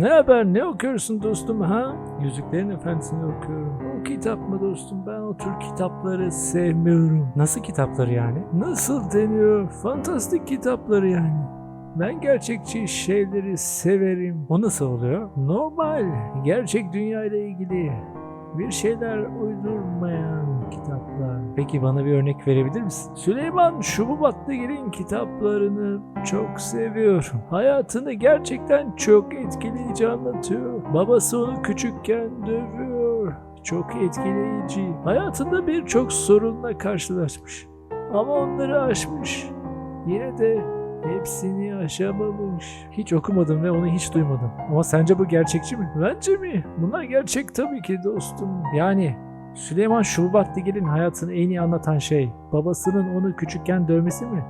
Ne haber ne okuyorsun dostum ha? Yüzüklerin Efendisi'ni okuyorum. O kitap mı dostum? Ben o tür kitapları sevmiyorum. Nasıl kitapları yani? Nasıl deniyor? Fantastik kitapları yani. Ben gerçekçi şeyleri severim. O nasıl oluyor? Normal, gerçek dünya ile ilgili bir şeyler uydurmayan kitaplar. Peki bana bir örnek verebilir misin? Süleyman Şububatlıgil'in kitaplarını çok seviyor. Hayatını gerçekten çok etkileyici anlatıyor. Babası onu küçükken dövüyor. Çok etkileyici. Hayatında birçok sorunla karşılaşmış. Ama onları aşmış. Yine de hepsini aşamamış. Hiç okumadım ve onu hiç duymadım. Ama sence bu gerçekçi mi? Bence mi? Bunlar gerçek tabii ki dostum. Yani Süleyman Şubatlıgil'in hayatını en iyi anlatan şey babasının onu küçükken dövmesi mi?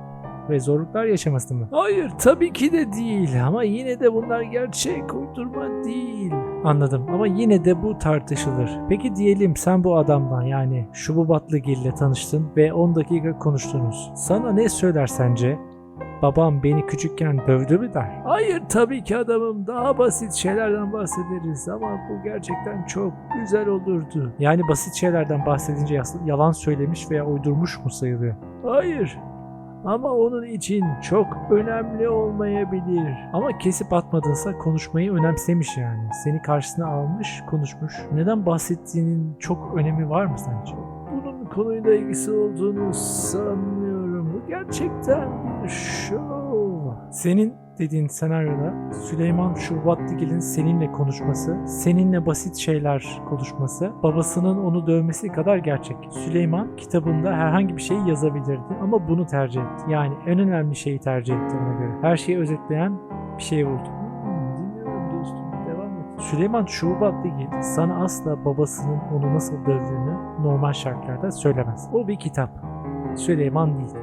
Ve zorluklar yaşaması mı? Hayır tabii ki de değil ama yine de bunlar gerçek uydurma değil. Anladım ama yine de bu tartışılır. Peki diyelim sen bu adamla yani Şububatlıgil'le tanıştın ve 10 dakika konuştunuz. Sana ne söyler sence? Babam beni küçükken dövdü mü der? Hayır tabii ki adamım daha basit şeylerden bahsederiz ama bu gerçekten çok güzel olurdu. Yani basit şeylerden bahsedince yalan söylemiş veya uydurmuş mu sayılıyor? Hayır ama onun için çok önemli olmayabilir. Ama kesip atmadınsa konuşmayı önemsemiş yani. Seni karşısına almış, konuşmuş. Neden bahsettiğinin çok önemi var mı sence? Bunun konuyla ilgisi olduğunu sanmıyorum. Bu gerçekten şov. Senin dediğin senaryoda Süleyman Şubatlıgil'in seninle konuşması, seninle basit şeyler konuşması, babasının onu dövmesi kadar gerçek. Süleyman kitabında herhangi bir şeyi yazabilirdi ama bunu tercih etti. Yani en önemli şeyi tercih etti ona göre. Her şeyi özetleyen bir şey buldu. Hmm. Süleyman Şubatlıgil sana asla babasının onu nasıl dövdüğünü normal şartlarda söylemez. O bir kitap. Süleyman değil.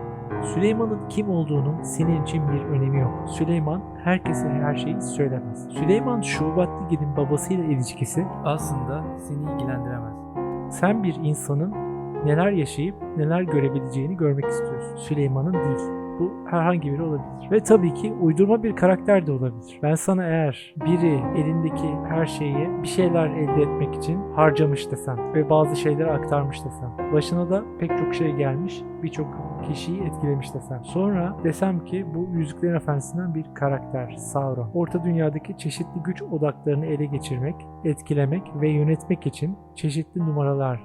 Süleyman'ın kim olduğunun senin için bir önemi yok. Süleyman herkese her şeyi söylemez. Süleyman Şubatlıgil'in babasıyla ilişkisi aslında seni ilgilendiremez. sen bir insanın neler yaşayıp neler görebileceğini görmek istiyorsun. Süleyman'ın değil. Bu herhangi biri olabilir. Ve tabii ki uydurma bir karakter de olabilir. Ben sana eğer biri elindeki her şeyi bir şeyler elde etmek için harcamış desem ve bazı şeyleri aktarmış desem. Başına da pek çok şey gelmiş, birçok kişiyi etkilemiş desem. Sonra desem ki bu Yüzüklerin Efendisi'nden bir karakter, Sauron. Orta dünyadaki çeşitli güç odaklarını ele geçirmek, etkilemek ve yönetmek için çeşitli numaralar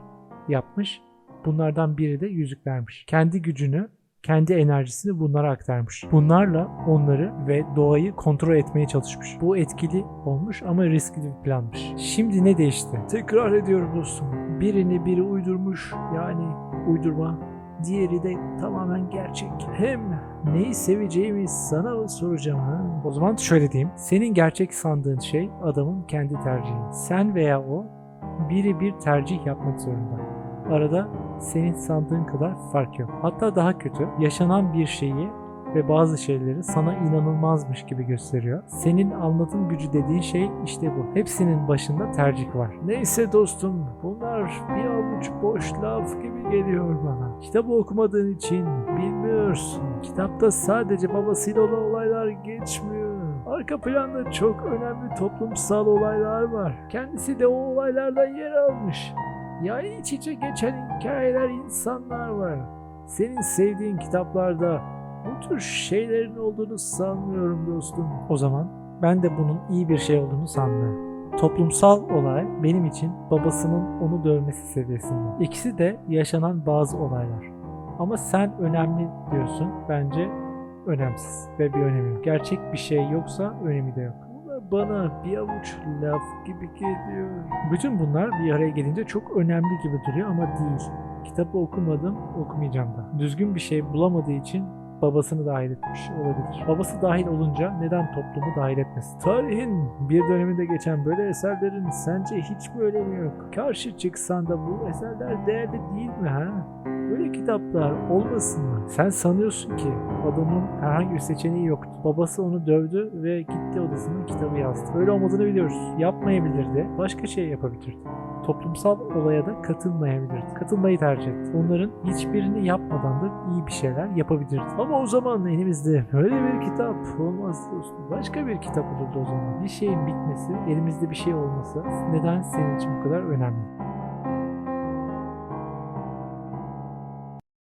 yapmış. Bunlardan biri de yüzüklermiş. Kendi gücünü kendi enerjisini bunlara aktarmış. Bunlarla onları ve doğayı kontrol etmeye çalışmış. Bu etkili olmuş ama riskli bir planmış. Şimdi ne değişti? Tekrar ediyorum dostum. Birini biri uydurmuş yani uydurma. Diğeri de tamamen gerçek. Hem neyi seveceğimi sana soracağım ha? O zaman şöyle diyeyim. Senin gerçek sandığın şey adamın kendi tercihi. Sen veya o biri bir tercih yapmak zorunda. Arada senin sandığın kadar fark yok. Hatta daha kötü, yaşanan bir şeyi ve bazı şeyleri sana inanılmazmış gibi gösteriyor. Senin anlatım gücü dediğin şey işte bu. Hepsinin başında tercih var. Neyse dostum bunlar bir avuç boş laf gibi geliyor bana. Kitabı okumadığın için bilmiyorsun. Kitapta sadece babasıyla olan olaylar geçmiyor. Arka planda çok önemli toplumsal olaylar var. Kendisi de o olaylardan yer almış. Yani iç içe geçen hikayeler, insanlar var. Senin sevdiğin kitaplarda bu tür şeylerin olduğunu sanmıyorum dostum. O zaman ben de bunun iyi bir şey olduğunu sanmıyorum. Toplumsal olay benim için babasının onu dövmesi seviyesinde. İkisi de yaşanan bazı olaylar. Ama sen önemli diyorsun. Bence önemsiz ve bir önemi yok. Gerçek bir şey yoksa önemi de yok. Bana bir avuç laf gibi geliyor. Bütün bunlar bir araya gelince çok önemli gibi duruyor ama değil. Kitabı okumadım, okumayacağım da. Düzgün bir şey bulamadığı için babasını dahil etmiş olabilir. Babası dahil olunca neden toplumu dahil etmesin? Tarihin bir döneminde geçen böyle eserlerin sence hiç mi önemi yok? Karşı çıksan da bu eserler değerli değil mi ha? Böyle kitaplar olmasın mı? Sen sanıyorsun ki adamın herhangi bir seçeneği yoktu. Babası onu dövdü ve gitti odasına kitabı yazdı. Öyle olmadığını biliyoruz. Yapmayabilirdi. Başka şey yapabilirdi. Toplumsal olaya da katılmayabilirdi. Katılmayı tercih etti. Onların hiçbirini yapmadan da iyi bir şeyler yapabilirdi. Ama o zaman elimizde böyle bir kitap olmaz dostum. Başka bir kitap olurdu o zaman. Bir şeyin bitmesi, elimizde bir şey olması neden senin için bu kadar önemli?